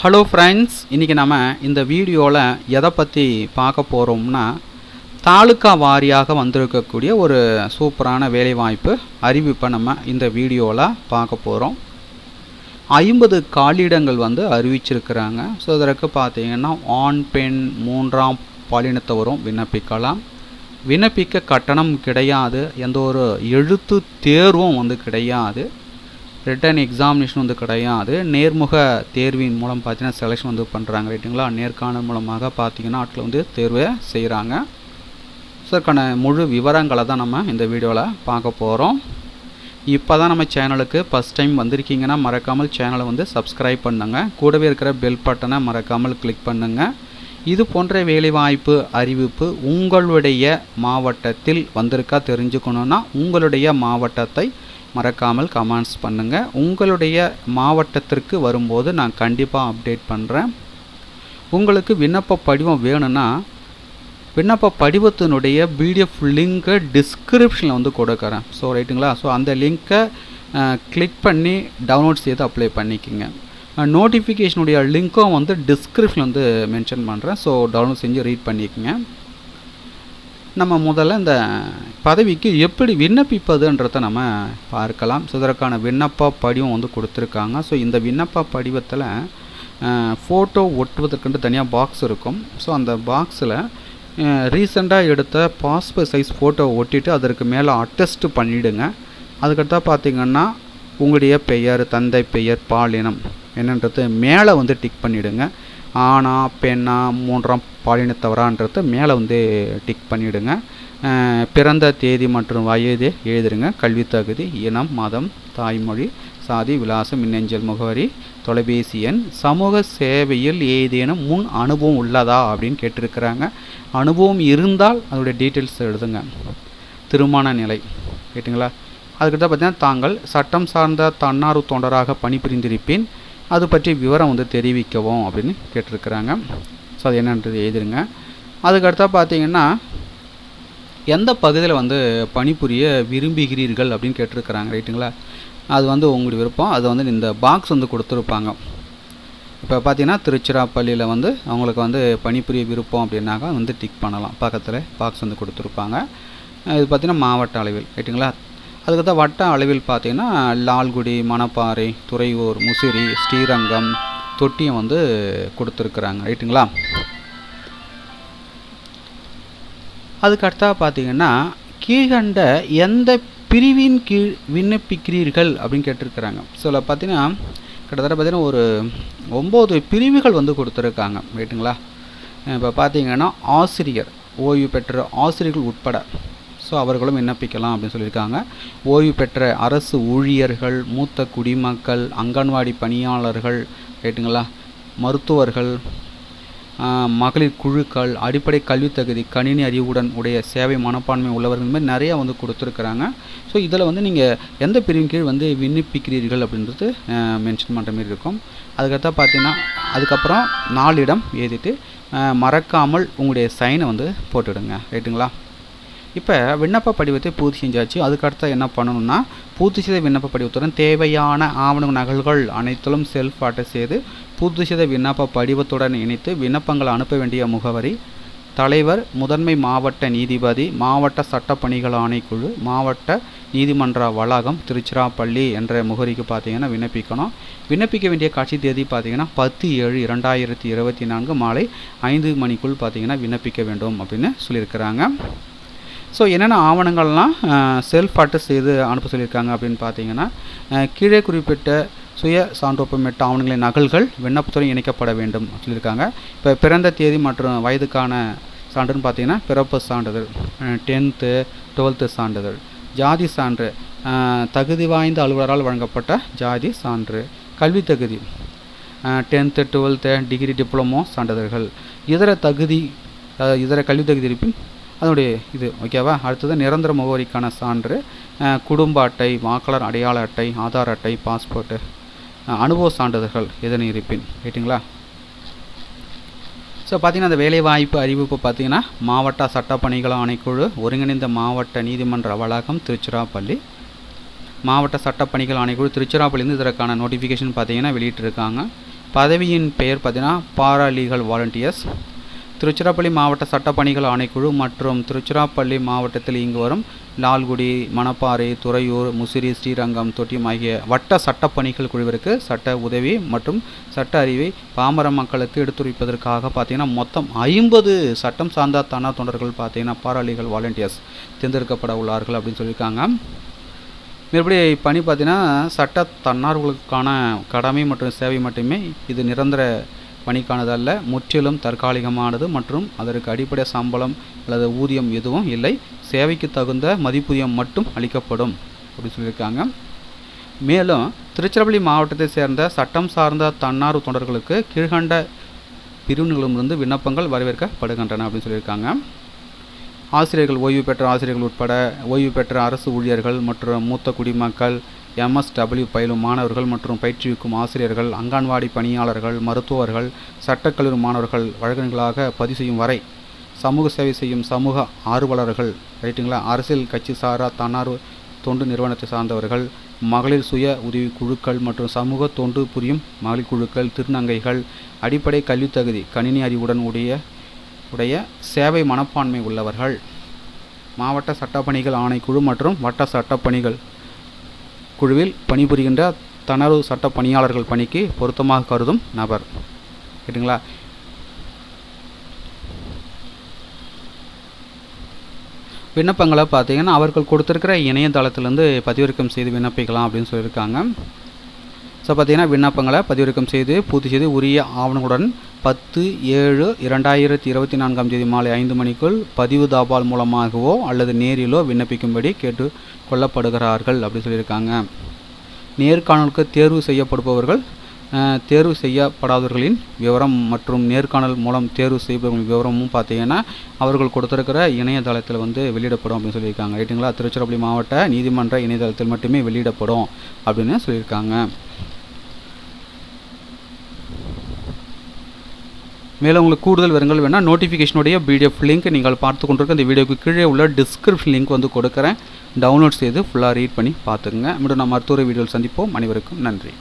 Hello friends இன்றைக்கி நம்ம இந்த வீடியோவில் எதை பற்றி பார்க்க போகிறோம்னா தாலுக்கா வாரியாக வந்திருக்கக்கூடிய ஒரு சூப்பரான வேலைவாய்ப்பு அறிவிப்பை நம்ம இந்த வீடியோவில் பார்க்க போகிறோம் ஐம்பது காலியிடங்கள் வந்து அறிவிச்சிருக்கிறாங்க. ஸோ இதற்கு பார்த்தீங்கன்னா ஆண் பெண் மூன்றாம் பாலினத்தவரும் விண்ணப்பிக்கலாம். விண்ணப்பிக்க கட்டணம் கிடையாது எந்த ஒரு எழுத்து தேர்வும் வந்து கிடையாது. ரிட்டன் எக்ஸாமினேஷன் வந்து கிடையாது. நேர்முக தேர்வின் மூலம் பார்த்தீங்கன்னா செலெக்ஷன் வந்து பண்ணுறாங்க ரைட்டுங்களா நேர்காணல் மூலமாக பார்த்தீங்கன்னா ஆட்கள் வந்து தேர்வை செய்கிறாங்க ஸோ அதுக்கான முழு விவரங்களை தான் நம்ம இந்த வீடியோவில் பார்க்க போகிறோம் இப்போ தான் நம்ம சேனலுக்கு ஃபஸ்ட் டைம் வந்திருக்கீங்கன்னா மறக்காமல் சேனலை வந்து சப்ஸ்கிரைப் பண்ணுங்க. கூடவே இருக்கிற பெல் பட்டனை மறக்காமல் கிளிக் பண்ணுங்கள் இது போன்ற வேலைவாய்ப்பு அறிவிப்பு உங்களுடைய மாவட்டத்தில் வந்திருக்கா தெரிஞ்சுக்கணுன்னா உங்களுடைய மாவட்டத்தை மறக்காமல் கமெண்ட்ஸ் பண்ணுங்கள் உங்களுடைய மாவட்டத்திற்கு வரும்போது நான் கண்டிப்பாக அப்டேட் பண்ணுறேன் உங்களுக்கு விண்ணப்ப படிவம் வேணும்னா விண்ணப்ப படிவத்தினுடைய பிடிஎஃப் லிங்க்கை டிஸ்கிரிப்ஷனில் வந்து கொடுக்குறேன். ஸோ ரைட்டுங்களா ஸோ அந்த லிங்க்கை கிளிக் பண்ணி டவுன்லோட் செய்து அப்ளை பண்ணிக்கோங்க. நோட்டிஃபிகேஷனுடைய லிங்க்கும் வந்து டிஸ்கிரிப்ஷன் வந்து மென்ஷன் பண்ணுறேன் ஸோ டவுன்லோட் செஞ்சு ரீட் பண்ணிக்கோங்க. நம்ம முதல்ல இந்த பதவிக்கு எப்படி விண்ணப்பிப்பதுன்றதை நம்ம பார்க்கலாம். ஸோ இதற்கான விண்ணப்ப படிவம் வந்து கொடுத்துருக்காங்க. ஸோ இந்த விண்ணப்ப படிவத்தில் ஃபோட்டோ ஒட்டுவதற்குன்ட்டு தனியாக பாக்ஸ் இருக்கும். ஸோ அந்த பாக்ஸில் ரீசெண்டாக எடுத்த பாஸ்போர்ட் சைஸ் ஃபோட்டோ ஒட்டிட்டு அதற்கு மேலே அட்டஸ்ட் பண்ணிவிடுங்க அதுக்கடுத்தா பார்த்தீங்கன்னா உங்களுடைய பெயர் தந்தை பெயர் பாலினம் என்னன்றது மேலே வந்து டிக் பண்ணிவிடுங்க ஆணா பெண்ணா மூன்றாம் பாலினத்தவரான்றது மேலே வந்து டிக் பண்ணிவிடுங்க பிறந்த தேதி மற்றும் வயது எழுதிடுங்க கல்வி தகுதி இனம் மதம் தாய்மொழி சாதி விலாசம் மின்னஞ்சல் முகவரி தொலைபேசி எண் சமூக சேவையில் ஏதேனும் முன் அனுபவம் உள்ளதா அப்படின்னு கேட்டிருக்கிறாங்க. அனுபவம் இருந்தால் அதோடைய டீட்டெயில்ஸ் எழுதுங்க. திருமண நிலை கேட்டுங்களா? அதுக்கிட்ட பார்த்தீங்கன்னா தாங்கள் சட்டம் சார்ந்த தன்னார்வ தொண்டராக பணிபுரிந்திருப்பேன். அது பற்றி விவரம் வந்து தெரிவிக்கவும் அப்படின்னு கேட்டிருக்கிறாங்க. ஸோ அது என்னன்றது எழுதிருங்க. அதுக்கடுத்தா பார்த்தீங்கன்னா எந்த பகுதியில் வந்து பணிபுரிய விரும்புகிறீர்கள் அப்படின்னு கேட்டிருக்கிறாங்க. ரைட்டுங்களா? அது வந்து உங்களுடைய விருப்பம். அது வந்து இந்த பாக்ஸ் வந்து கொடுத்துருப்பாங்க. இப்போ பார்த்தீங்கன்னா திருச்சிராப்பள்ளியில் வந்து அவங்களுக்கு வந்து பணிபுரிய விருப்பம் அப்படின்னாக்கா வந்து டிக் பண்ணலாம். பக்கத்தில் பாக்ஸ் வந்து கொடுத்துருப்பாங்க. இது பார்த்திங்கன்னா மாவட்ட அளவில். ரைட்டுங்களா? அதுக்கடுத்த வட்ட அளவில் பார்த்தீங்கன்னா லால்குடி மணப்பாறை துறையூர் முசிறி ஸ்ரீரங்கம் தொட்டியும் வந்து கொடுத்துருக்குறாங்க. ரைட்டுங்களா? அதுக்கு அடுத்தா பார்த்தீங்கன்னா கீழ்கண்ட எந்த பிரிவின் கீழ் விண்ணப்பிக்கிறீர்கள் அப்படின்னு கேட்டிருக்கிறாங்க. ஸோ பார்த்தீங்கன்னா கிட்டத்தட்ட பார்த்தீங்கன்னா ஒரு ஒம்பது பிரிவுகள் வந்து கொடுத்துருக்காங்க. ரைட்டுங்களா? இப்போ பார்த்தீங்கன்னா ஆசிரியர் ஓய்வு பெற்ற ஆசிரியர்கள் உட்பட. ஸோ அவர்களும் விண்ணப்பிக்கலாம் அப்படின்னு சொல்லியிருக்காங்க. ஓய்வு பெற்ற அரசு ஊழியர்கள் மூத்த குடிமக்கள் அங்கன்வாடி பணியாளர்கள் ரைட்டுங்களா மருத்துவர்கள் மகளிர் குழுக்கள் அடிப்படை கல்வி தகுதி கணினி அறிவுடன் உடைய சேவை மனப்பான்மை உள்ளவர்கள் மாதிரி நிறையா வந்து கொடுத்துருக்குறாங்க. ஸோ இதில் வந்து நீங்கள் எந்த பிரிவின் கீழ் வந்து விண்ணப்பிக்கிறீர்கள் அப்படின்றது மென்ஷன் பண்ணுற மாதிரி இருக்கும். அதுக்கடுத்தா பார்த்தீங்கன்னா அதுக்கப்புறம் நாலிடம் எழுதிட்டு மறக்காமல் உங்களுடைய சைனை வந்து போட்டுவிடுங்க. ரைட்டுங்களா இப்போ விண்ணப்ப படிவத்தை பூர்த்தி செஞ்சாச்சு. அதுக்கடுத்து என்ன பண்ணணும்னா பூர்த்தி செய்த விண்ணப்ப படிவத்துடன் தேவையான ஆவண நகல்கள் அனைத்திலும் செல்ஃப் அட்டை செய்து பூர்த்தி செய்த விண்ணப்ப படிவத்துடன் இணைத்து விண்ணப்பங்கள் அனுப்ப வேண்டிய முகவரி தலைவர் முதன்மை மாவட்ட நீதிபதி மாவட்ட சட்டப்பணிகள் ஆணைக்குழு மாவட்ட நீதிமன்ற வளாகம் திருச்சிராப்பள்ளி என்ற முகவரிக்கு பார்த்தீங்கன்னா விண்ணப்பிக்கணும். விண்ணப்பிக்க வேண்டிய காட்சி தேதி பார்த்தீங்கன்னா பத்து ஏழு இரண்டாயிரத்தி இருபத்தி நான்கு மாலை ஐந்து மணிக்குள் பார்த்தீங்கன்னா விண்ணப்பிக்க வேண்டும் அப்படின்னு சொல்லியிருக்கிறாங்க. ஸோ என்னென்ன ஆவணங்கள்லாம் செல்ஃப் அட்டஸ்ட் செய்து அனுப்ப சொல்லியிருக்காங்க அப்படின்னு பார்த்தீங்கன்னா கீழே குறிப்பிட்ட சுய சான்றொப்பமிட்ட ஆவணங்களின் நகல்கள் விண்ணப்பத்துடன் இணைக்கப்பட வேண்டும் சொல்லியிருக்காங்க. இப்போ பிறந்த தேதி மற்றும் வயதுக்கான சான்றுன்னு பார்த்தீங்கன்னா பிறப்பு சான்றிதழ் டென்த்து டுவெல்த்து சான்றிதழ் ஜாதி சான்று தகுதி வாய்ந்த அலுவலரால் வழங்கப்பட்ட ஜாதி சான்று கல்வி தகுதி டென்த்து டுவெல்த்து டிகிரி டிப்ளமோ சான்றிதழ்கள் இதர தகுதி இதர கல்வி தகுதி இருப்பின் அதனுடைய இது ஓகேவா அடுத்தது நிரந்தர முகவரிக்கான சான்று குடும்ப அட்டை வாக்காளர் அடையாள அட்டை ஆதார் அட்டை பாஸ்போர்ட்டு அனுபவ சான்றிதழ்கள் எதனை இருப்பின்? ரைட்டுங்களா ஸோ பார்த்திங்கன்னா அந்த வேலைவாய்ப்பு அறிவிப்பு பார்த்தீங்கன்னா மாவட்ட சட்டப்பணிகள் ஆணைக்குழு ஒருங்கிணைந்த மாவட்ட நீதிமன்ற வளாகம் திருச்சிராப்பள்ளி. மாவட்ட சட்டப்பணிகள் ஆணைக்குழு திருச்சிராப்பள்ளியிருந்து இதற்கான நோட்டிஃபிகேஷன் பார்த்திங்கன்னா வெளியிட்டிருக்காங்க. பதவியின் பெயர் பார்த்திங்கன்னா பாராலீகல் வாலண்டியர்ஸ் திருச்சிராப்பள்ளி மாவட்ட சட்டப்பணிகள் ஆணைக்குழு மற்றும் திருச்சிராப்பள்ளி மாவட்டத்தில் இங்கு வரும் லால்குடி மணப்பாறை துறையூர் முசிறி ஸ்ரீரங்கம் தொட்டியம் ஆகிய வட்ட சட்டப்பணிகள் குழுவிற்கு சட்ட உதவி மற்றும் சட்ட அறிவை பாமர மக்களுக்கு எடுத்துரைப்பதற்காக பார்த்தீங்கன்னா மொத்தம் ஐம்பது சட்டம் சார்ந்த தன்னார் தொண்டர்கள் பார்த்தீங்கன்னா பாராளிகள் வாலண்டியர்ஸ் தேர்ந்தெடுக்கப்பட உள்ளார்கள் அப்படின்னு சொல்லியிருக்காங்க. மறுபடி பணி பார்த்தீங்கன்னா சட்ட தன்னார்வலுக்கான கடமை மற்றும் சேவை மட்டுமே இது நிரந்தர பணிக்கானதல்ல. முற்றிலும் தற்காலிகமானது மற்றும் அதற்கு அடிப்படை சம்பளம் அல்லது ஊதியம் எதுவும் இல்லை. சேவைக்கு தகுந்த மதிப்பூதியம் மட்டும் அளிக்கப்படும். அப்படின்னு சொல்லியிருக்காங்க. மேலும் திருச்சிராப்பள்ளி மாவட்டத்தை சேர்ந்த சட்டம் சார்ந்த தன்னார்வ தொண்டர்களுக்கு கீழ்கண்ட பிரிவினர்களிடமிருந்து விண்ணப்பங்கள் வரவேற்கப்படுகின்றன அப்படின்னு சொல்லியிருக்காங்க. ஆசிரியர்கள் ஓய்வு பெற்ற ஆசிரியர்கள் உட்பட ஓய்வு பெற்ற அரசு ஊழியர்கள் மற்றும் மூத்த குடிமக்கள் எம்எஸ்டபிள்யூ பயிலும் மாணவர்கள் மற்றும் பயிற்றுவிக்கும் ஆசிரியர்கள் அங்கன்வாடி பணியாளர்கள் மருத்துவர்கள் சட்டக்கல்லூரி மாணவர்கள் வழக்கங்களாக பதிவு செய்யும் வரை சமூக சேவை செய்யும் சமூக ஆர்வலர்கள் ரைட்டுங்களா? அரசியல் கட்சி சாரா தன்னார்வ தொண்டு நிறுவனத்தை சார்ந்தவர்கள் மகளிர் சுய உதவி குழுக்கள் மற்றும் சமூக தொண்டு புரியும் மகளிர் குழுக்கள் திருநங்கைகள் அடிப்படை கல்வி தகுதி கணினி அறிவுடன் உடைய உடைய சேவை மனப்பான்மை உள்ளவர்கள் மாவட்ட சட்டப்பணிகள் ஆணைக்குழு மற்றும் வட்ட சட்டப்பணிகள் குழுவில் பணிபுரிகின்ற தனர்வு சட்ட பணியாளர்கள் பணிக்கு பொருத்தமாக கருதும் நபர். கேட்டுங்களா? விண்ணப்பங்களை பார்த்தீங்கன்னா அவர்கள் கொடுத்துருக்கிற இணையதளத்திலேருந்து பதிவிறக்கம் செய்து விண்ணப்பிக்கலாம் அப்படின்னு சொல்லியிருக்காங்க. ஸோ பார்த்தீங்கன்னா விண்ணப்பங்களை பதிவிறக்கம் செய்து பூர்த்தி செய்து உரிய ஆவணங்களுடன் பத்து ஏழு இரண்டாயிரத்தி இருபத்தி நான்காம் தேதி மாலை ஐந்து மணிக்குள் பதிவு தாபால் மூலமாகவோ அல்லது நேரிலோ விண்ணப்பிக்கும்படி கேட்டு கொள்ளப்படுகிறார்கள் அப்படி சொல்லியிருக்காங்க. நேர்காணலுக்கு தேர்வு செய்யப்படுபவர்கள் தேர்வு செய்யப்படாதவர்களின் விவரம் மற்றும் நேர்காணல் மூலம் தேர்வு செய்பவர்களின் விவரமும் பார்த்தீங்கன்னா அவர்கள் கொடுத்துருக்கிற இணையதளத்தில் வந்து வெளியிடப்படும் அப்படின்னு சொல்லியிருக்காங்க. ரைட்டுங்களா? திருச்சிராப்பள்ளி மாவட்ட நீதிமன்ற இணையதளத்தில் மட்டுமே வெளியிடப்படும் அப்படின்னு சொல்லியிருக்காங்க. மேலும் உங்களுக்கு கூடுதல் விவரங்கள் வேணால் நோட்டிஃபிகேஷனுடைய பிடிஎஃப் லிங்க் நீங்கள் பார்த்து கொண்டிருக்க இந்த வீடியோக்கு கீழே உள்ள டிஸ்கிரிப்ஷன் லிங்க் வந்து கொடுக்குறேன். டவுன்லோட் செய்து ஃபுல்லாக ரீட் பண்ணி பார்த்துக்குங்க. மீண்டும் நான் மருத்துவ வீடியோவில் சந்திப்போம். அனைவருக்கும் நன்றி.